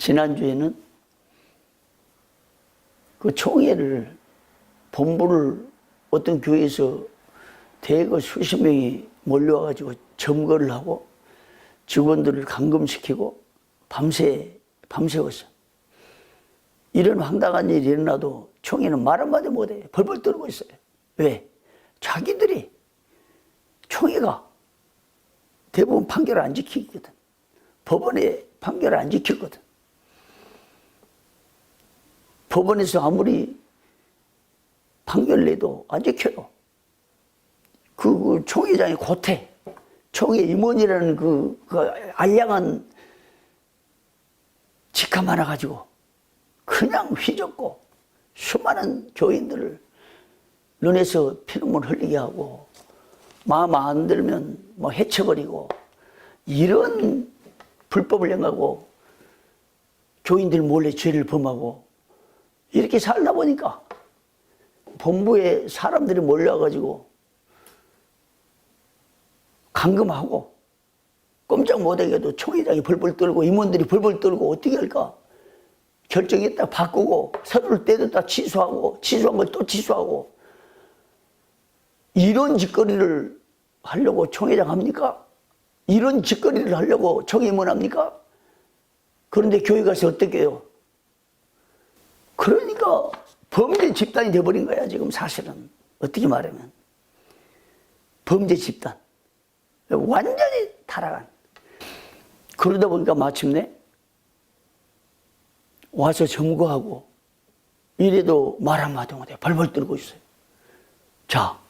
지난주에는 그 총회를 본부를 어떤 교회에서 대거 수십 명이 몰려와가지고 점거를 하고 직원들을 감금시키고 밤새 밤새웠어. 이런 황당한 일이 일어나도 총회는 말 한마디 못해. 벌벌 떨고 있어요. 왜? 자기들이 총회가 대부분 판결을 안 지키거든. 법원의 판결을 안 지켰거든. 법원에서 아무리 판결 내도 안 지켜요. 그, 그 총회장이 고태, 총회 임원이라는 그, 그 알량한 직함 하나 가지고 그냥 휘젓고 수많은 교인들을 눈에서 피눈물 흘리게 하고 마음 안 들면 뭐 해쳐버리고 이런 불법을 행하고 교인들 몰래 죄를 범하고 이렇게 살다 보니까 본부에 사람들이 몰려가지고 감금하고 꼼짝 못하게도 총회장이 벌벌 떨고 임원들이 벌벌 떨고 어떻게 할까? 결정했다 바꾸고 서류를 떼었다 취소하고 취소한 걸 또 취소하고 이런 짓거리를 하려고 총회장 합니까? 이런 짓거리를 하려고 총회임원 합니까? 그런데 교회 가서 어떻게 해요? 그러니까 범죄 집단이 돼버린 거야 지금 사실은. 어떻게 말하면. 범죄 집단. 완전히 타락한. 그러다 보니까 마침내 와서 점거하고 이래도 말 한마디 못해. 벌벌 떨고 있어요. 자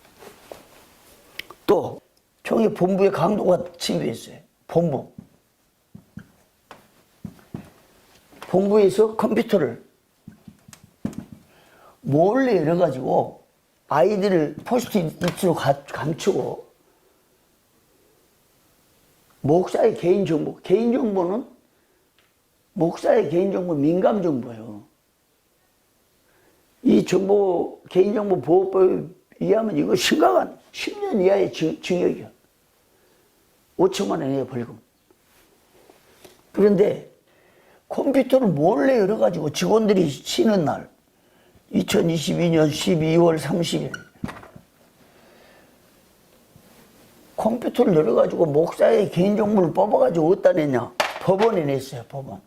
또 총회 본부의 강도가 침입했어요. 본부. 본부에서 컴퓨터를 몰래 열어가지고 아이들을 포스트잇으로 감추고 목사의 개인정보, 개인정보는 목사의 개인정보 민감 정보예요. 이 정보, 개인정보 보호법에 의하면 이거 심각한 10년 이하의 징- 징역이야. 5천만 원의 벌금. 그런데 컴퓨터를 몰래 열어가지고 직원들이 쉬는 날, 2022년 12월 30일, 컴퓨터를 열어가지고 목사의 개인정보를 뽑아가지고 어디다 냈냐? 법원에 냈어요, 법원.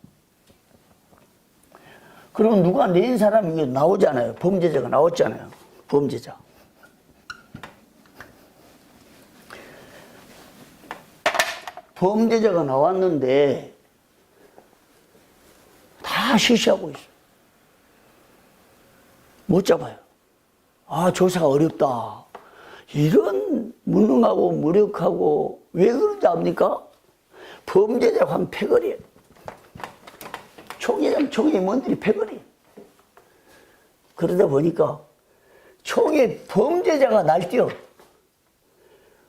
그러면 누가 낸 사람이 이게 나오잖아요. 범죄자가 나왔잖아요. 범죄자. 범죄자가 나왔는데 다 실시하고 있어. 못 잡아요. 아, 조사가 어렵다. 이런 무능하고 무력하고 왜 그런지 압니까? 범죄자 한 패거리에요. 총회장, 총회의원들이 패거리. 그러다 보니까 총회 범죄자가 날뛰어.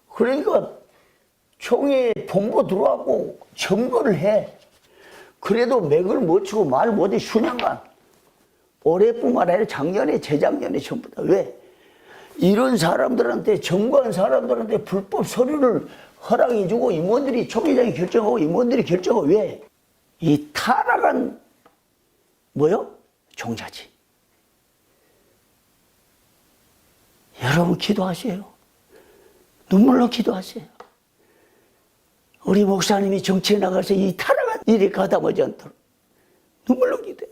그러니까 총회 본부 들어와고 점거를 해. 그래도 맥을 못 치고 말 못해 수년간. 올해뿐만 아니라 작년에 재작년에 전부 다. 왜? 이런 사람들한테 점거한 사람들한테 불법 서류를 허락해주고 임원들이 총회장이 결정하고 임원들이 결정하고 왜? 이 타락한 뭐요? 종자지. 여러분 기도하세요. 눈물로 기도하세요. 우리 목사님이 정치에 나가서 이 타락한 일에 가담하지 않도록 눈물로 기도해.